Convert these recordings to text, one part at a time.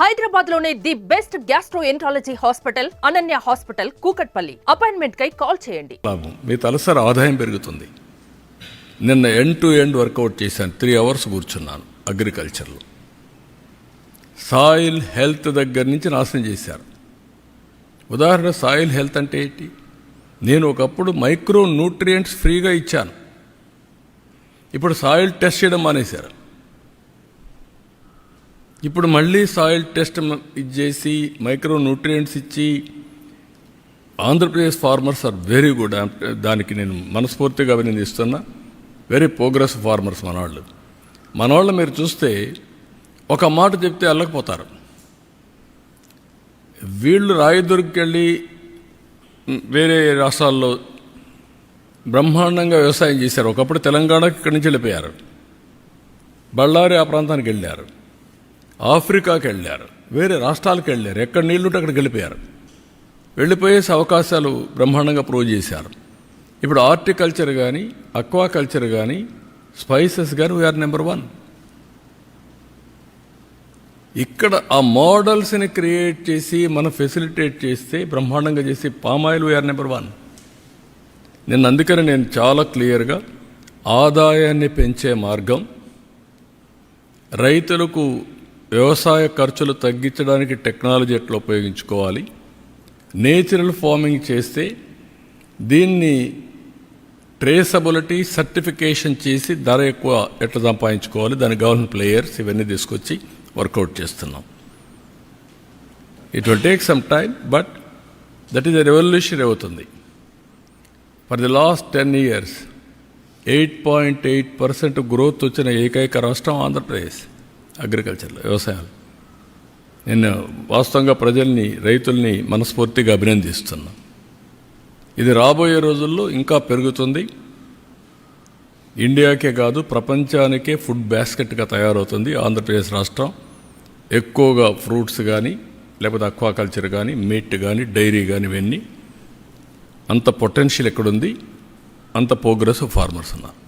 హైదరాబాద్లోనే the best gastroenterology hospital Ananya hospital Kukatpally. Appointment కై call చేయండి. లాభం మీ తలసరి ఆదాయం పెరుగుతుంది. నిన్న ఎండ్ టు ఎండ్ వర్కౌట్ చేశాను. త్రీ అవర్స్ కూర్చున్నాను అగ్రికల్చర్లో. సాయిల్ హెల్త్ దగ్గర నుంచి నాశనం చేశారు. ఉదాహరణ సాయిల్ హెల్త్ అంటే ఏంటి? నేను ఒకప్పుడు మైక్రో న్యూట్రియంట్స్ ఫ్రీగా ఇచ్చాను. ఇప్పుడు సాయిల్ టెస్ట్ చేయడం మానేశారు. ఇప్పుడు మళ్ళీ సాయిల్ టెస్ట్ ఇచ్చేసి మైక్రో న్యూట్రియంట్స్ ఇచ్చి Andhra Pradesh farmers are very good దానికి నేను మనస్ఫూర్తిగా అభినందిస్తున్నా. వెరీ ప్రోగ్రెస్ ఫార్మర్స్ మనవాళ్ళు. మనవాళ్ళు మీరు చూస్తే ఒక మాట చెప్తే అల్లకపోతారు. వీళ్ళు రాయదుర్గకెళ్ళి వెళ్ళి వేరే రాష్ట్రాల్లో బ్రహ్మాండంగా వ్యవసాయం చేశారు. ఒకప్పుడు తెలంగాణకి ఇక్కడి నుంచి వెళ్ళిపోయారు. బళ్ళారి ఆ ప్రాంతానికి వెళ్ళారు. ఆఫ్రికాకి వెళ్ళారు వేరే రాష్ట్రాలకు వెళ్ళారు ఎక్కడ నీళ్ళుంటే అక్కడికి వెళ్ళిపోయారు వెళ్ళిపోయేసి అవకాశాలు బ్రహ్మాండంగా ప్రూవ్ చేశారు. ఇప్పుడు ఆర్టికల్చర్ కానీ అక్వాకల్చర్ కానీ స్పైసెస్ కానీ వీఆర్ నెంబర్ వన్. ఇక్కడ ఆ మోడల్స్ని క్రియేట్ చేసి మనం ఫెసిలిటేట్ చేస్తే బ్రహ్మాండంగా చేసి పామాయిల్ వీఆర్ నెంబర్ వన్. నేను అందుకని నేను చాలా క్లియర్గా ఆదాయాన్ని పెంచే మార్గం రైతులకు వ్యవసాయ ఖర్చులు తగ్గించడానికి టెక్నాలజీ ఎట్లా ఉపయోగించుకోవాలి? నేచురల్ ఫార్మింగ్ చేస్తే దీన్ని ట్రేసబిలిటీ సర్టిఫికేషన్ చేసి ధర ఎక్కువ ఎట్లా సంపాదించుకోవాలి? దాని గవర్నమెంట్ ప్లేయర్స్ ఇవన్నీ తీసుకొచ్చి వర్కౌట్ చేస్తున్నాం. It will take some time but that is revolution అవుతుంది. For the last ten years eight point eight percent growth వచ్చిన ఏకైక రాష్ట్రం ఆంధ్రప్రదేశ్. అగ్రికల్చర్లో వ్యవసాయాలు. నేను వాస్తవంగా ప్రజల్ని రైతుల్ని మనస్ఫూర్తిగా అభినందిస్తున్నా. ఇది రాబోయే రోజుల్లో ఇంకా పెరుగుతుంది. ఇండియాకే కాదు ప్రపంచానికే ఫుడ్ బ్యాస్కెట్గా తయారవుతుంది ఆంధ్రప్రదేశ్ రాష్ట్రం. ఎక్కువగా ఫ్రూట్స్ కానీ లేకపోతే అక్వాకల్చర్ కానీ మీట్ కానీ డైరీ కానీ ఇవన్నీ అంత పొటెన్షియల్ ఎక్కడుంది? అంత ప్రోగ్రెస్ ఫార్మర్స్ ఉన్నారు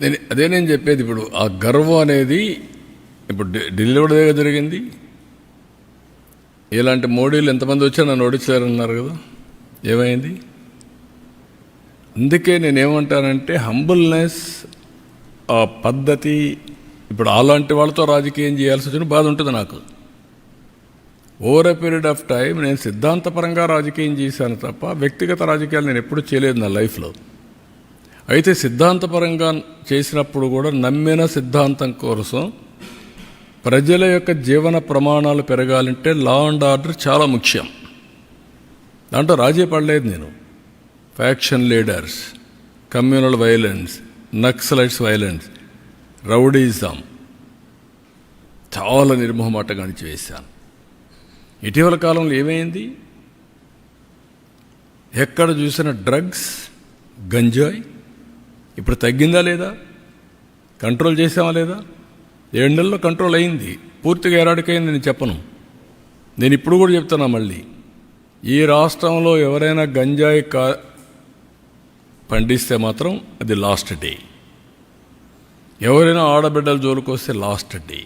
నేను అదే నేను చెప్పేది ఇప్పుడు ఆ గర్వం అనేది ఇప్పుడు ఢిల్లీ దగ్గర కూడా జరిగింది. ఇలాంటి మోడీలు ఎంతమంది వచ్చారు నన్ను ఓడించారన్నారు కదా? ఏమైంది? అందుకే నేనేమంటానంటే హంబుల్నెస్ ఆ పద్ధతి ఇప్పుడు అలాంటి వాళ్ళతో రాజకీయం చేయాల్సి వచ్చిన బాధ ఉంటుంది నాకు. Over a period of time నేను సిద్ధాంతపరంగా రాజకీయం చేశాను తప్ప వ్యక్తిగత రాజకీయాలు నేను ఎప్పుడూ చేయలేదు నా లైఫ్లో అయితే సిద్ధాంతపరంగా చేసినప్పుడు కూడా నమ్మిన సిద్ధాంతం కోసం ప్రజల యొక్క జీవన ప్రమాణాలు పెరగాలంటే లా అండ్ ఆర్డర్ చాలా ముఖ్యం. దాంట్లో రాజీ పడలేదు నేను. Faction leaders communal violence naxalites violence rowdyism చాలా నిర్మోహమాటగా వేశాను ఇటీవల కాలంలో ఏమైంది? ఎక్కడ చూసిన డ్రగ్స్ గంజాయి ఇప్పుడు తగ్గిందా లేదా? కంట్రోల్ చేసామా లేదా? ఏడు నెలల్లో కంట్రోల్ అయింది. పూర్తిగా ఎరాడికైంది నేను చెప్పను. నేను ఇప్పుడు కూడా చెప్తున్నా మళ్ళీ. ఈ రాష్ట్రంలో ఎవరైనా గంజాయి కా పండిస్తే మాత్రం అది లాస్ట్ డే. ఎవరైనా ఆడబిడ్డల జోలికి వస్తే లాస్ట్ డే.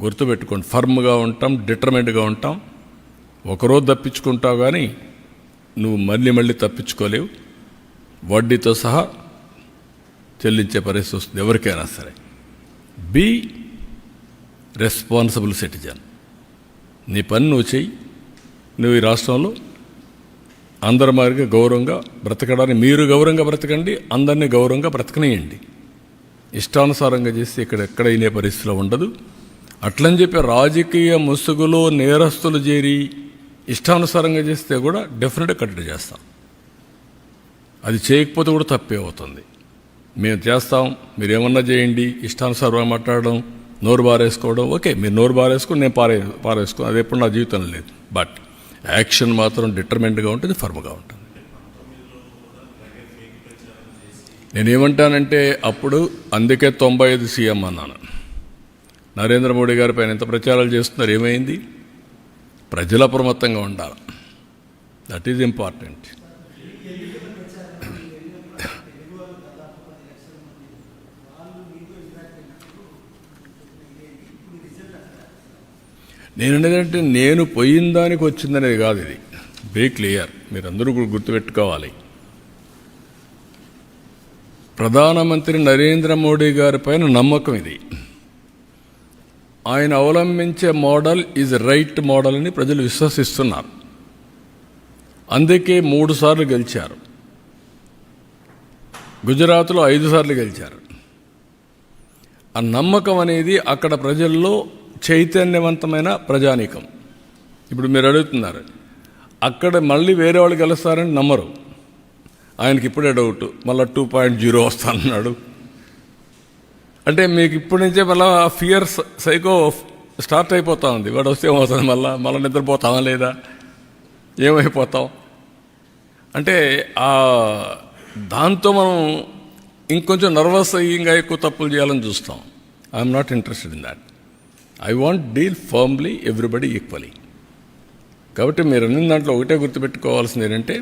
గుర్తుపెట్టుకోండి ఫర్మ్గా ఉంటాం డిటర్మెంట్గా ఉంటాం. ఒకరోజు తప్పించుకుంటావు కానీ నువ్వు మళ్ళీ మళ్ళీ తప్పించుకోలేవు. వడ్డీతో సహా చెల్లించే పరిస్థితి వస్తుంది. ఎవరికైనా సరే. బీ రెస్పాన్సిబుల్ సిటిజన్ నీ పని నువ్వు చెయ్యి. నువ్వు ఈ రాష్ట్రంలో అందరి మాదిరిగా గౌరవంగా బ్రతకడానికి మీరు గౌరవంగా బ్రతకండి అందరినీ గౌరవంగా బ్రతకనియండి. ఇష్టానుసారంగా చేస్తే ఇక్కడ ఎక్కడ అయినే పరిస్థితిలో ఉండదు. అట్లని చెప్పి రాజకీయ ముసుగులో నేరస్తులు చేరి ఇష్టానుసారంగా చేస్తే కూడా డెఫినెట్గా కట్టడి చేస్తాం. అది చేయకపోతే కూడా తప్పే అవుతుంది. మేము చేస్తాం మీరు ఏమన్నా చేయండి ఇష్టానుసారంగా మాట్లాడడం నోరు బారేసుకోవడం ఓకే మీరు నోరు బారేసుకుని నేను పారే పారేసుకో అది ఎప్పుడు నా జీవితంలో లేదు. బట్ యాక్షన్ మాత్రం డిటర్మెంట్గా ఉంటుంది ఫర్మ్గా ఉంటుంది. నేనేమంటానంటే అప్పుడు అందుకే తొంభై ఐదు సీఎం అన్నాను. నరేంద్ర మోడీ గారి పైన ఎంత ప్రచారాలు చేస్తున్నారు ఏమైంది? ప్రజలు అప్రమత్తంగా ఉండాలి. దట్ ఈజ్ ఇంపార్టెంట్ నేను ఏంటంటే నేను పోయిన దానికి వచ్చిందనేది కాదు ఇది. వెరీ క్లియర్ మీరందరూ కూడా గుర్తుపెట్టుకోవాలి. ప్రధానమంత్రి నరేంద్ర మోడీ గారి పైన నమ్మకం ఇది. ఆయన అవలంబించే మోడల్ ఈజ్ రైట్ మోడల్ అని ప్రజలు విశ్వసిస్తున్నారు. అందుకే మూడు సార్లు గెలిచారు. గుజరాత్లో ఐదు సార్లు గెలిచారు. ఆ నమ్మకం అనేది అక్కడ ప్రజల్లో చైతన్యవంతమైన ప్రజానీకం. ఇప్పుడు మీరు అడుగుతున్నారు అక్కడ మళ్ళీ వేరే వాళ్ళు గెలుస్తారని నమ్మరు. ఆయనకి ఇప్పుడే డౌట్ మళ్ళీ టూ పాయింట్ జీరో వస్తానన్నాడు. అంటే మీకు ఇప్పటి నుంచే మళ్ళీ ఫియర్ సైకో స్టార్ట్ అయిపోతా ఉంది. వాడు వస్తే ఏమవుతుంది మళ్ళీ? మళ్ళీ నిద్రపోతామా లేదా? ఏమైపోతాం అంటే ఆ దాంతో మనం ఇంకొంచెం నర్వస్ అయ్యి ఇంకా ఎక్కువ తప్పులు చేయాలని చూస్తాం. I'm not interested in that I want deal firmly everybody equally. కాబట్టి మీరు అన్ని దాంట్లో ఒకటే గుర్తుపెట్టుకోవాల్సింది ఏంటంటే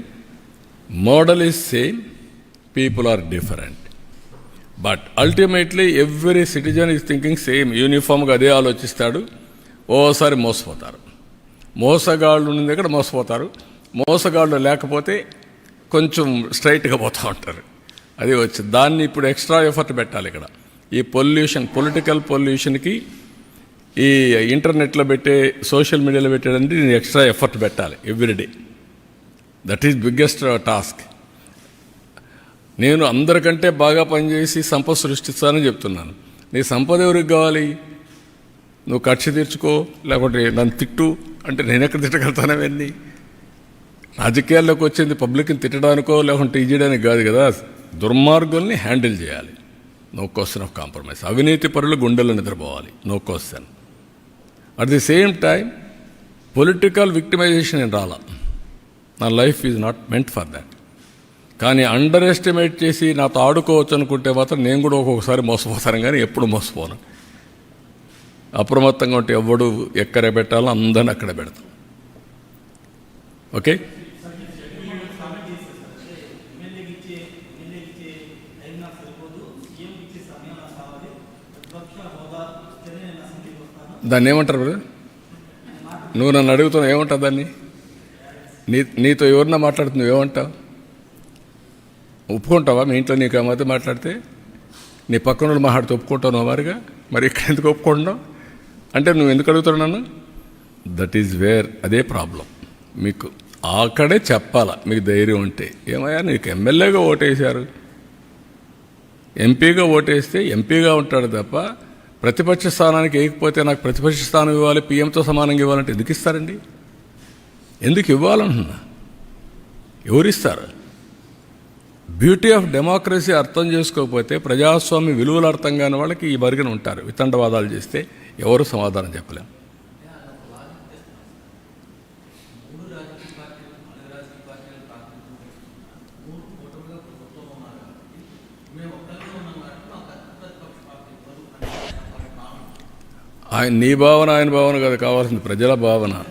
model is same people are different. But ultimately every citizen is thinking same యూనిఫామ్గా అదే ఆలోచిస్తాడు ఓసారి మోసపోతారు. మోసగాళ్ళు ఉన్న దగ్గర మోసపోతారు మోసగాళ్ళు లేకపోతే కొంచెం స్ట్రైట్గా పోతూ ఉంటారు. అది వచ్చి దాన్ని ఇప్పుడు ఎక్స్ట్రా ఎఫర్ట్ పెట్టాలి ఇక్కడ. ఈ పొల్యూషన్ పొలిటికల్ పొల్యూషన్కి ఈ ఇంటర్నెట్లో పెట్టే సోషల్ మీడియాలో పెట్టేదంటే నేను ఎక్స్ట్రా ఎఫర్ట్ పెట్టాలి everyday that is biggest task నేను అందరికంటే బాగా పనిచేసి సంపద సృష్టిస్తానని చెప్తున్నాను. నీ సంపద ఎవరికి కావాలి? నువ్వు ఖర్చు తీర్చుకో లేకుంటే నన్ను తిట్టు అంటే నేను ఎక్కడ తిట్టగలుగుతానవన్నీ రాజకీయాల్లోకి వచ్చింది పబ్లిక్ని తిట్టడానికో లేకుంటే ఇయ్యడానికి కాదు కదా. దుర్మార్గుల్ని హ్యాండిల్ చేయాలి. నో క్వశ్చన్ ఆఫ్ కాంప్రమైజ్ అవినీతి పరులు గుండెల్లో నిద్రపోవాలి. No question at the same time political victimization నేను రాలా నా life is not meant for that కానీ అండర్ ఎస్టిమేట్ చేసి నాతో ఆడుకోవచ్చు అనుకుంటే మాత్రం నేను కూడా ఒక్కొక్కసారి మోసపోతాను కానీ ఎప్పుడు మోసపోను అప్రమత్తంగా ఉంటే ఎవడు ఎక్కడ పెట్టాలో అందరిని అక్కడ పెడతాం ఓకే దాన్ని ఏమంటారు బ్రదర్? నువ్వు నన్ను అడుగుతున్నావు ఏమంటావు దాన్ని? నీ నీతో ఎవరన్నా మాట్లాడుతున్నావు ఏమంటావు? ఒప్పుకుంటావా? మీ ఇంట్లో నీకు ఆ మధ్య మాట్లాడితే నీ పక్కన వాళ్ళు మాట్లాడితే ఒప్పుకుంటావు వారిగా? మరి ఇక్కడ ఎందుకు ఒప్పుకుంటున్నావు? అంటే నువ్వు ఎందుకు అడుగుతున్నావు నన్ను? దట్ ఈజ్ వేర్ అదే ప్రాబ్లం మీకు అక్కడే చెప్పాలా మీకు ధైర్యం ఉంటే. ఏమయ్యా నీకు ఎమ్మెల్యేగా ఓటేశారు. ఎంపీగా ఓటేస్తే ఎంపీగా ఉంటాడు తప్ప ప్రతిపక్ష స్థానానికి వేయకపోతే నాకు ప్రతిపక్ష స్థానం ఇవ్వాలి పీఎంతో సమానంగా ఇవ్వాలంటే ఎందుకు ఇస్తారండి? ఎందుకు ఇవ్వాలంటున్నా? ఎవరిస్తారు? బ్యూటీ ఆఫ్ డెమోక్రసీ అర్థం చేసుకోకపోతే ప్రజాస్వామ్య విలువలు అర్థం కాని వాళ్ళకి ఈ బరిగిన ఉంటారు. వితండవాదాలు చేస్తే ఎవరు సమాధానం చెప్పలేం. ఆయన నీ భావన ఆయన భావన కాదు కావాల్సింది ప్రజల భావన.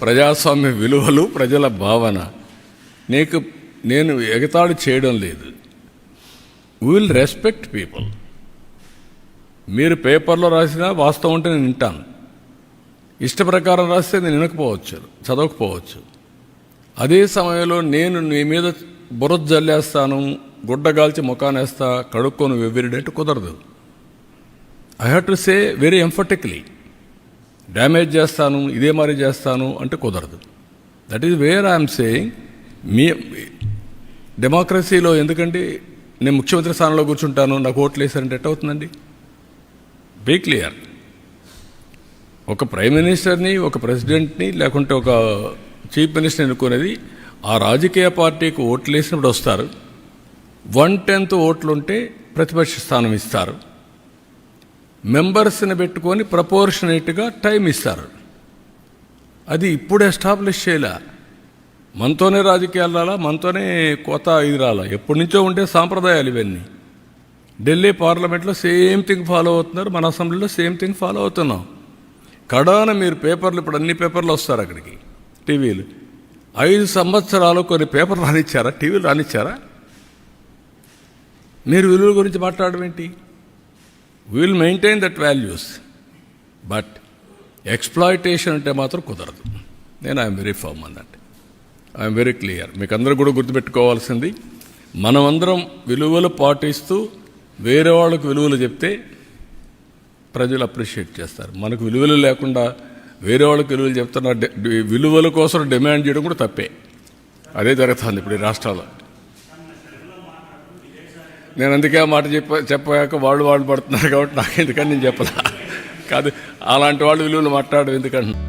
ప్రజాస్వామ్య విలువలు ప్రజల భావన. నీకు నేను ఎగతాడు చేయడం లేదు. విల్ రెస్పెక్ట్ పీపుల్ మీరు పేపర్లో రాసినా వాస్తవం ఉంటే నేను వింటాను. ఇష్ట ప్రకారం రాస్తే నేను వినకపోవచ్చు చదవకపోవచ్చు. అదే సమయంలో నేను నీ మీద బురద జల్లేస్తాను గుడ్డగాల్చి ముఖానేస్తా కడుక్కొని వెవ్వరిడంటే కుదరదు. I have to say very emphatically damage చేస్తాను ఇదే మరి చేస్తాను అంటే కుదరదు. That is where I'm saying మీ డెమోక్రసీలో ఎందుకంటే నేను ముఖ్యమంత్రి స్థానంలో కూర్చుంటాను నాకు ఓట్లు వేసారంటే ఎట్ అవుతుందండి? బీ క్లియర్ ఒక ప్రైమ్ మినిస్టర్ని ఒక ప్రెసిడెంట్ని లేకుంటే ఒక చీఫ్ మినిస్టర్ ఎన్నుకునేది ఆ రాజకీయ పార్టీకి ఓట్లు వేసినప్పుడు వస్తారు. వన్ టెన్త్ ఓట్లుంటే ప్రతిపక్ష స్థానం ఇస్తారు. మెంబర్స్ని పెట్టుకొని ప్రపోర్షనేట్గా టైం ఇస్తారు. అది ఇప్పుడు ఎస్టాబ్లిష్ చేయలే. మనతోనే రాజకీయాలు రాలా మనతోనే కొత్త ఇది రాలా. ఎప్పటి నుంచో ఉండే సాంప్రదాయాలు ఇవన్నీ. ఢిల్లీ పార్లమెంట్లో సేమ్ థింగ్ ఫాలో అవుతున్నారు మన అసెంబ్లీలో సేమ్ థింగ్ ఫాలో అవుతున్నాం. కడాన మీరు పేపర్లు ఇప్పుడు అన్ని పేపర్లు వస్తారు అక్కడికి టీవీలు. ఐదు సంవత్సరాలు కొన్ని పేపర్లు రానిచ్చారా టీవీలు రానిచ్చారా? మీరు విలువల గురించి మాట్లాడడం ఏంటి? Will maintain that values but exploitation అంటే మాత్రం కుదరదు. నేను I'm very firm and I'm very clear మీకు అందరూ కూడా గుర్తుపెట్టుకోవాల్సింది మనమందరం విలువలు పాటిస్తూ వేరే వాళ్ళకు విలువలు చెప్తే ప్రజలు అప్రిషియేట్ చేస్తారు. మనకు విలువలు లేకుండా వేరే వాళ్ళకి విలువలు చెప్తున్న విలువల కోసం డిమాండ్ చేయడం కూడా తప్పే. అదే జరుగుతుంది ఇప్పుడు ఈ రాష్ట్రాల్లో. నేను అందుకే మాట చెప్ప చెప్పాక వాళ్ళు వాళ్ళు పడుతున్నారు కాబట్టి నాకు ఎందుకని నేను చెప్పలా కాదు అలాంటి వాళ్ళు విలువలు మాట్లాడడం ఎందుకంటున్నా.